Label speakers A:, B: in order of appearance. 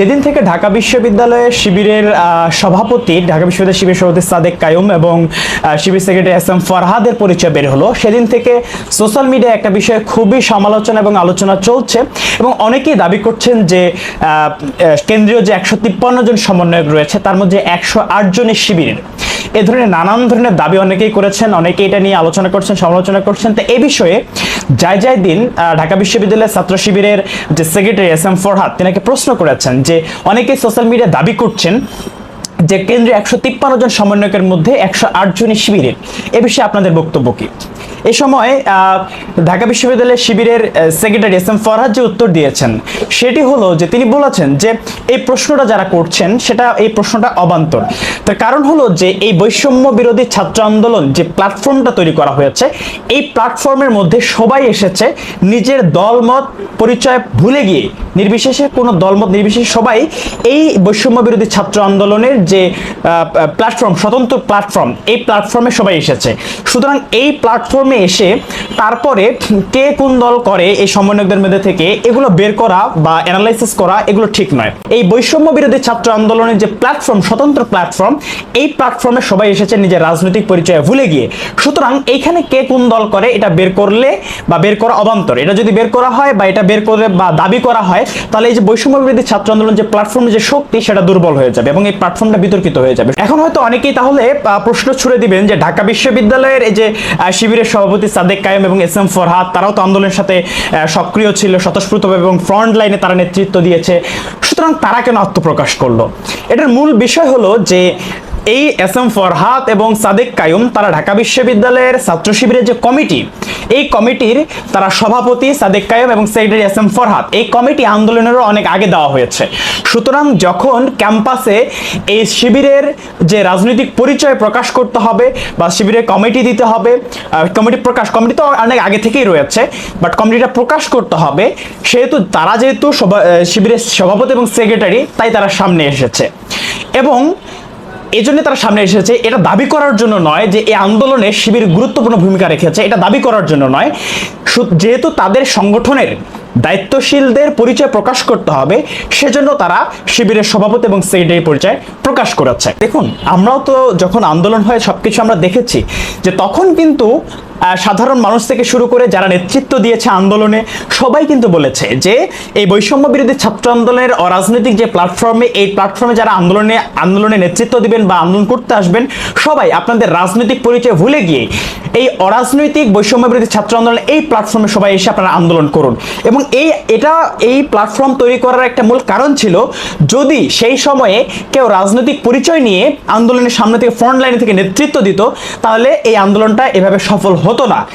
A: যেদিন থেকে ঢাকা বিশ্ববিদ্যালয়ের শিবিরের সভাপতি, ঢাকা বিশ্ববিদ্যালয় শিবির সভাপতি সাদেক কায়ুম এবং শিবির সেক্রেটারি এস এম ফরহাদের পরিচয় বের হলো, সেদিন থেকে সোশ্যাল মিডিয়া একটা বিষয়ে খুবই সমালোচনা এবং আলোচনা চলছে এবং অনেকেই দাবি করছেন যে কেন্দ্রীয় যে একশো তিপ্পান্ন জন সমন্বয়ক রয়েছে, তার মধ্যে একশো আট জনের শিবিরের। এ ধরনের নানান ধরনের দাবি অনেকেই করেছেন অনেকে এটা নিয়ে আলোচনা করছেন, সমালোচনা করছেন। তো এ বিষয়ে যাই যাই দিন ঢাকা বিশ্ববিদ্যালয়ের ছাত্র শিবিরের যে সেক্রেটারি এস এম ফরহাদ, তিনাকে প্রশ্ন করেছেন যে অনেকেই সোশ্যাল মিডিয়া দাবি করছেন যে কেন্দ্রে একশো তিপ্পান্ন জন সমন্বয়কের মধ্যে একশো আট জনই শিবিরের। এ বিষয়ে আপনাদের বক্তব্য কি? এ সময় ঢাকা বিশ্ববিদ্যালয়ের শিবিরের সেক্রেটারি এস এম ফরহাদ যে উত্তর দিয়েছেন, সেটি হলো যে তিনি বলেছেন যে এই প্রশ্নটা যারা করছেন, সেটা, এই প্রশ্নটা অবান্তর। তার কারণ হলো যে এই বৈষম্য বিরোধী ছাত্র আন্দোলন যে প্ল্যাটফর্মটা তৈরি করা হয়েছে, এই প্ল্যাটফর্মের মধ্যে সবাই এসেছে নিজের দলমত পরিচয় ভুলে গিয়ে। নির্বিশেষে কোনো দলমত নির্বিশেষে সবাই এই বৈষম্য বিরোধী ছাত্র আন্দোলনের যে প্ল্যাটফর্ম, স্বতন্ত্র প্ল্যাটফর্ম, এই প্ল্যাটফর্মে সবাই এসেছে। সুতরাং এই প্ল্যাটফর্মে এসে তারপরে কে কোন দল করে এই সমন্বয়কদের মধ্যে থেকে এগুলো বের করা বা অ্যানালাইসিস করা এগুলো ঠিক নয়। এই বৈষম্য বিরোধী ছাত্র আন্দোলনের যে প্ল্যাটফর্ম স্বতন্ত্র প্ল্যাটফর্ম এই প্ল্যাটফর্মে সবাই এসেছে নিজের রাজনৈতিক পরিচয় ভুলে গিয়ে। সুতরাং এইখানে কে কোন দল করে এটা বের করলে বা বের করা অবান্তর। এটা যদি বের করা হয় বা এটা বের করে বা দাবি করা হয়, তাহলে এই যে বৈষম্য বিরোধী ছাত্র আন্দোলন যে প্ল্যাটফর্মের যে শক্তি, সেটা দুর্বল হয়ে যাবে এবং এই প্ল্যাটফর্মটা বিতর্কিত হয়ে যাবে। এখন হয়তো অনেকেই তাহলে প্রশ্ন ছুড়ে দিবেন যে ঢাকা বিশ্ববিদ্যালয়ের এই যে শিবিরের সভাপতি সাদেক কায়েম এবং এস এম ফরহাদ, তারাও তো আন্দোলনের সাথে সক্রিয় ছিল, স্বতঃস্ফূর্তভাবে এবং ফ্রন্ট লাইনে তারা নেতৃত্ব দিয়েছে। সুতরাং তারা কেন আত্মপ্রকাশ করল? এটার মূল বিষয় হলো যে এই এস এম ফরহাদ এবং সাদেক কায়ুম তারা ঢাকা বিশ্ববিদ্যালয়ের ছাত্র শিবিরের যে কমিটি, এই কমিটির তারা সভাপতি সাদেক কায়ুম এবং সেক্রেটারি এস এম ফরহাদ। এই কমিটি আন্দোলনেরও অনেক আগে দেওয়া হয়েছে। সুতরাং যখন ক্যাম্পাসে এই শিবিরের যে রাজনৈতিক পরিচয় প্রকাশ করতে হবে বা শিবিরের কমিটি দিতে হবে কমিটি প্রকাশ, কমিটি তো অনেক আগে থেকেই রয়েছে বাট কমিটিটা প্রকাশ করতে হবে, সেহেতু তারা যেহেতু শিবিরের সভাপতি এবং সেক্রেটারি, তাই তারা সামনে এসেছে। এবং এই জন্য তারা সামনে এসেছে। এটা দাবি করার জন্য নয় যে এই আন্দোলনে শিবির গুরুত্বপূর্ণ ভূমিকা রেখেছে। এটা দাবি করার জন্য নয়। যেহেতু তাদের সংগঠনের দায়িত্বশীলদের পরিচয় প্রকাশ করতে হবে, সেজন্য তারা শিবিরের সভাপতি এবং সেক্রেটারি পরিচয় প্রকাশ করেছে। দেখুন, আমরাও তো যখন আন্দোলন হয়, সবকিছু আমরা দেখেছি যে তখন কিন্তু সাধারণ মানুষ থেকে শুরু করে যারা নেতৃত্ব দিয়েছে আন্দোলনে, সবাই কিন্তু বলেছে যে এই বৈষম্য বিরোধী ছাত্র আন্দোলনের অরাজনৈতিক যে প্ল্যাটফর্মে এই প্ল্যাটফর্মে যারা আন্দোলনে আন্দোলনে নেতৃত্ব দিবেন বা আন্দোলন করতে আসবেন, সবাই আপনাদের রাজনৈতিক পরিচয় ভুলে গিয়ে এই অরাজনৈতিক বৈষম্য বিরোধী ছাত্র আন্দোলন এই প্ল্যাটফর্মে সবাই এসে আপনারা আন্দোলন করুন। এবং এই, এটা, এই প্ল্যাটফর্ম তৈরি করার একটা মূল কারণ ছিল যদি সেই সময়ে কেউ রাজনৈতিক পরিচয় নিয়ে আন্দোলনের সামনে থেকে ফ্রন্ট লাইনে থেকে নেতৃত্ব দিত, তাহলে এই আন্দোলনটা এভাবে সফল হতো না।